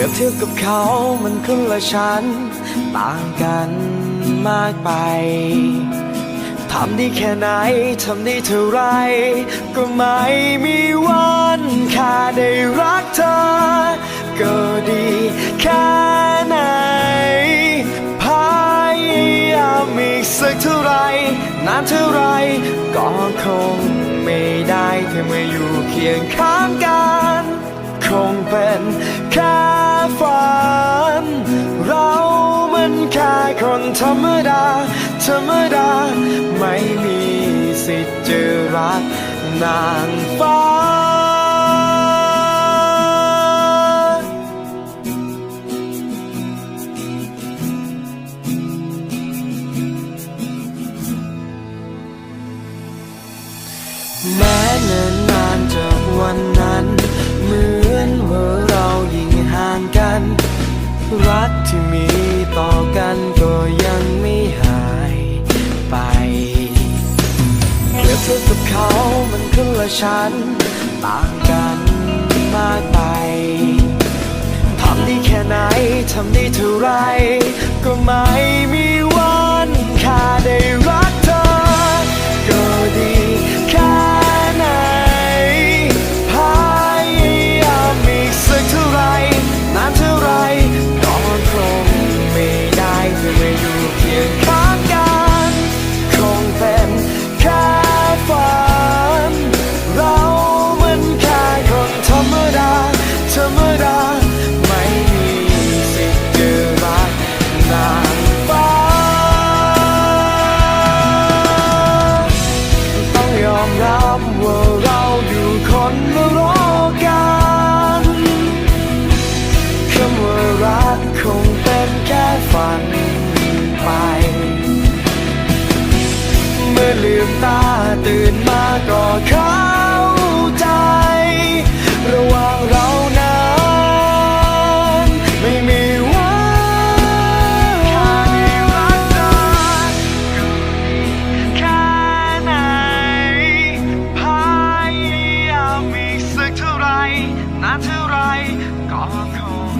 รียบเทียบกับเขามันคนละชั้น ต่างกันมากไป ทำได้แค่ไหน ทำได้เท่าไร ก็ไม่มีวันแค่ได้รักเธอ ก็ดีแค่ไหน พยายามอีกสักเท่าไร นานเท่าไร ก็คงไม่ได้เธอมาอยู่เคียงข้างกัน คงเป็นแค่ ฝัน เรามันแค่คนธรรมดา ธรรมดา ไม่มีสิทธิ์จะรักนางฟ้า ฉัน ต่างกันมากไปทำได้แค่ไหน ทำได้เท่าไร ก็ไม่มี ลืมตาตื่นมาก็เข้าใจ ระหว่างเรานั้นไม่มีวันแค่ได้รักกันแค่ไหนพยายามอีกสักเท่าไรนานเท่าไรก็คง